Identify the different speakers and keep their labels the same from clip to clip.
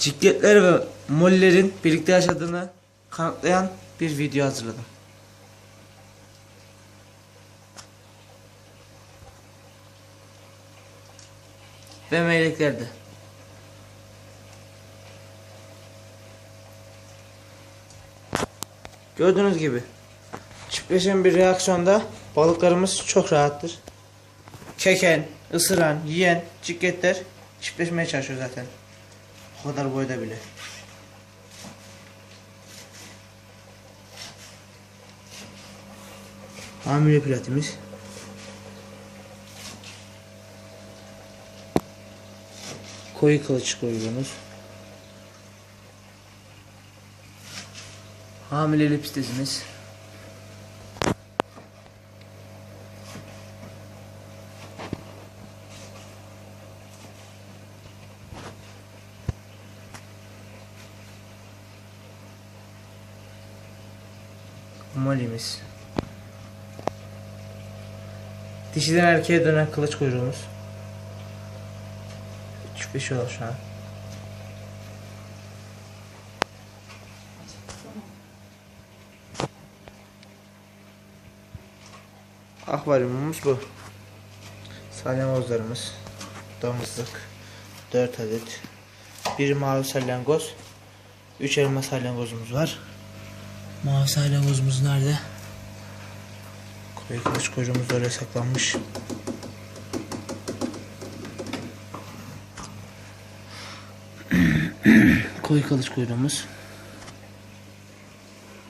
Speaker 1: cikletler ve mollerin birlikte yaşadığını kanıtlayan bir video hazırladım. Ve melekler de. Gördüğünüz gibi çiftleşen bir reaksiyonda balıklarımız çok rahattır. Çeken, ısıran, yiyen cikletler çiftleşmeye çalışıyor zaten. O kadar boyda bile. Hamile platimiz. Koyu kılıç koyuyorsunuz. Hamile lipstesimiz. Molimiz. Dişiden erkeğe dönen kılıç kuyruğumuz. 3-5 olur şu an. Akvaryumumuz bu. Salyangozlarımız. Damızlık. 4 adet. Bir mavi salyangoz. 3 elma salyangozumuz var. Mavi salyangozumuz nerede? Koyu kılıç kuyruğumuz öyle saklanmış. Koyu kılıç kuyruğumuz.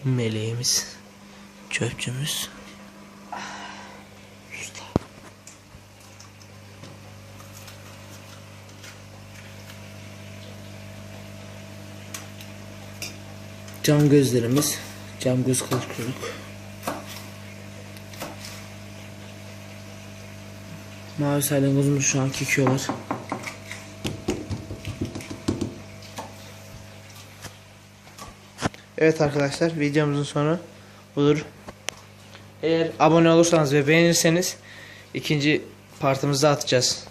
Speaker 1: Meleğimiz. Çöpçümüz. Cam gözlerimiz. Cam göz kılıç kuyruk. Mavi salyangozumuz şu an kikiyorlar. Evet arkadaşlar videomuzun sonu budur. Eğer abone olursanız ve beğenirseniz ikinci partımızda atacağız.